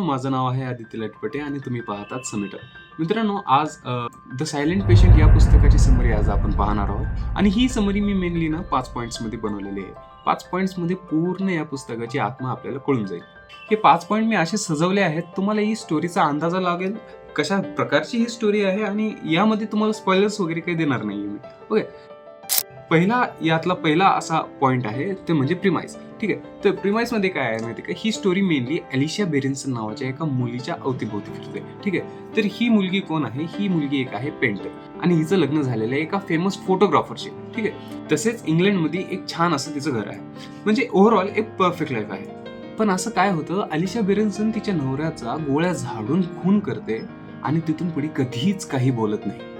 माझं नाव आहे आदित्य लटपटे आणि तुम्ही पाहतात समिटर. मित्रांनो आज द सायलेंट पेशंट या पुस्तकाची समरी आज आपण पाहणार आहोत. आणि ही समरी मी मेनली ना पाच पॉईंट्समध्ये बनवलेली आहे. पाच पॉईंट्समध्ये पूर्ण या पुस्तकाची आत्मा आपल्याला कळून जाईल. हे पाच पॉईंट मी असे सजवले आहेत तुम्हाला ही स्टोरीचा अंदाजा लागेल कशा प्रकारची ही स्टोरी आहे आणि यामध्ये तुम्हाला स्पॉयलर्स वगैरे काही देणार नाही मी. ओके पहिला यातला पहिला असा पॉईंट आहे ते म्हणजे प्रिमाइस ठीक आहे? तर प्रिमाईजमध्ये काय आहे माहिती का? ही स्टोरी मेनली अलिशिया बेरिन्सन नावाच्या एका मुलीच्या अवतीभोवती फिरते. ठीक आहे? तर ही मुलगी कोण आहे? ही मुलगी एक आहे पेंटर. आणि हिचं लग्न झालेलं आहे एका फेमस फोटोग्राफरशी ठीक आहे? तसेच इंग्लंडमध्ये एक छान असं तिचं घर आहे. म्हणजे ओव्हरऑल एक परफेक्ट लाईफ आहे. पण असं काय होतं? अलिशा बेरिन्सन तिच्या नवऱ्याचा गोळ्या झाडून खून करते आणि तिथून पुढे कधीच काही बोलत नाही.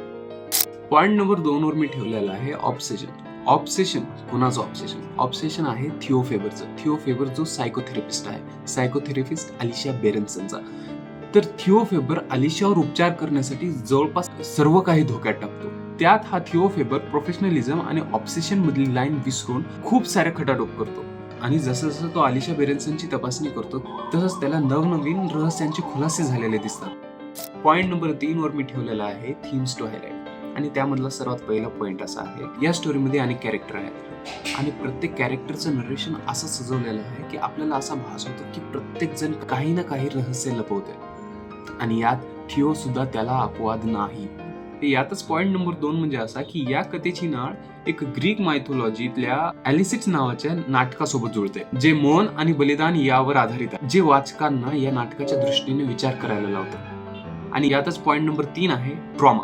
पॉईंट नंबर दोन वर मी ठेवलेला आहे ऑब्सेशन ऑब्सेशन कुणाचं ऑब्सेशन ऑब्सेशन आहे थिओ फेबरचं थिओ फेबर जो सायकोथेरपिस्ट आहे. सायकोथेरपिस्ट अलिशा बेरन्सनचा. तर थिओ फेबर अलिशावर उपचार करण्यासाठी जवळपास सर्व काही धोक्यात टाकतो. त्यात हा थिओ फेबर प्रोफेशनलिझम आणि ऑब्सेशन मधली लाईन विसरून खूप साऱ्या खटाटोप करतो. आणि जसं जसं तो अलिशा बेरेन्सनची तपासणी करतो तसंच त्याला नवनवीन रहस्यांचे खुलासे झालेले दिसतात. पॉइंट नंबर तीन वर मी ठेवलेला आहे थीम्स टू हायलाइट आणि त्यामधला सर्वात पहिला पॉईंट असा आहे या स्टोरीमध्ये अनेक कॅरेक्टर आहेत. आणि प्रत्येक कॅरेक्टरचं नरेशन असं सजवलेलं आहे की आपल्याला असा भास होतो की प्रत्येक जण काही ना काही रहस्य लपवते आणि यात थिओ सुद्धा त्याला अपवाद नाही. यातच पॉईंट नंबर दोन म्हणजे असा की या कथेची नाळ एक ग्रीक मायथोलॉजीतल्या अलिसिट्स नावाच्या नाटकासोबत जुळते जे मौन आणि बलिदान यावर आधारित आहे जे वाचकांना या नाटकाच्या दृष्टीने विचार करायला लावतं. आणि यातच पॉईंट नंबर तीन आहे ट्रॉमा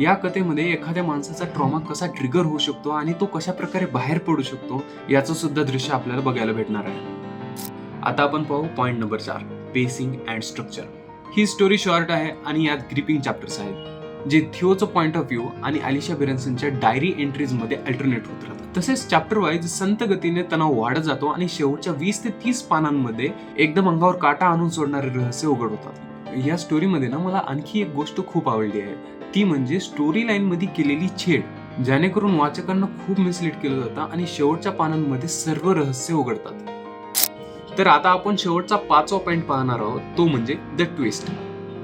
या कथेमध्ये एखाद्या माणसाचा ट्रॉमा कसा ट्रिगर होऊ शकतो आणि तो कशा प्रकारे बाहेर पडू शकतो याचं सुद्धा दृश्य आपल्याला बघायला भेटणार आहे. आता आपण पाहू पॉईंट नंबर चार पेसिंग अँड स्ट्रक्चर ही स्टोरी शॉर्ट आहे आणि यात ग्रिपिंग चॅप्टर्स आहेत जे थिओचं पॉईंट ऑफ व्ह्यू आणि अलिशा बिरन्सनच्या डायरी एंट्रीजमध्ये अल्टरनेट होत राहतात. तसेच चॅप्टर वाईज संत गतीने तणाव वाढत जातो आणि शेवटच्या वीस ते तीस पानांमध्ये एकदम अंगावर काटा आणून सोडणारे रहस्य उघड होतात. या स्टोरीमध्ये ना मला आणखी एक गोष्ट खूप आवडली आहे. ती म्हणजे स्टोरी लाईन मध्ये केलेली छेड जेणेकरून वाचकांना खूप मिसलीड केलं जातं आणि शेवटच्या पानांमध्ये सर्व रहस्य उघडतात. तर आता आपण शेवटचा पाचवा पॉइंट पाहणार आहोत तो म्हणजे द ट्विस्ट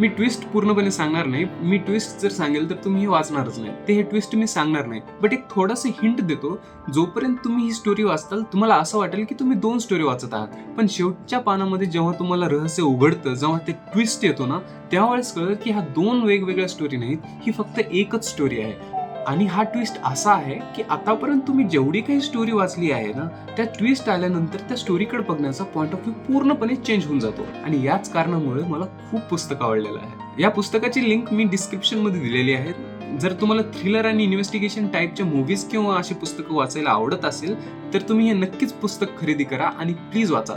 मी ट्विस्ट पूर्णपणे सांगणार नाही. मी ट्विस्ट जर सांगेल तर तुम्ही हे वाचणारच नाही. ते हे ट्विस्ट मी सांगणार नाही. बट एक थोडंसं हिंट देतो. जोपर्यंत तुम्ही ही स्टोरी वाचताल तुम्हाला असं वाटेल की तुम्ही दोन स्टोरी वाचत आहात. पण शेवटच्या पानामध्ये जेव्हा तुम्हाला रहस्य उघडतं जेव्हा ते ट्विस्ट येतो ना त्यावेळेस कळत की ह्या दोन वेगवेगळ्या स्टोरी नाहीत. ही फक्त एकच स्टोरी आहे. आणि हा ट्विस्ट असा आहे की आतापर्यंत तुम्ही जेवढी काही स्टोरी वाचली आहे ना त्या ट्विस्ट आल्यानंतर त्या स्टोरीकडे बघण्याचा पॉईंट ऑफ व्ह्यू पूर्णपणे चेंज होऊन जातो. आणि याच कारणामुळे मला खूप पुस्तक आवडलेलं आहे. या पुस्तकाची लिंक मी डिस्क्रिप्शनमध्ये दिलेली आहे. जर तुम्हाला थ्रिलर आणि इन्व्हेस्टिगेशन टाईपच्या मूवीज किंवा अशी पुस्तकं वाचायला आवडत असेल तर तुम्ही हे नक्कीच पुस्तक खरेदी करा आणि प्लीज वाचा.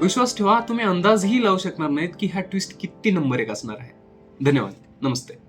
विश्वास ठेवा तुम्ही अंदाजही लावू शकणार नाहीत की हा ट्विस्ट किती नंबर एक असणार आहे. धन्यवाद. नमस्ते.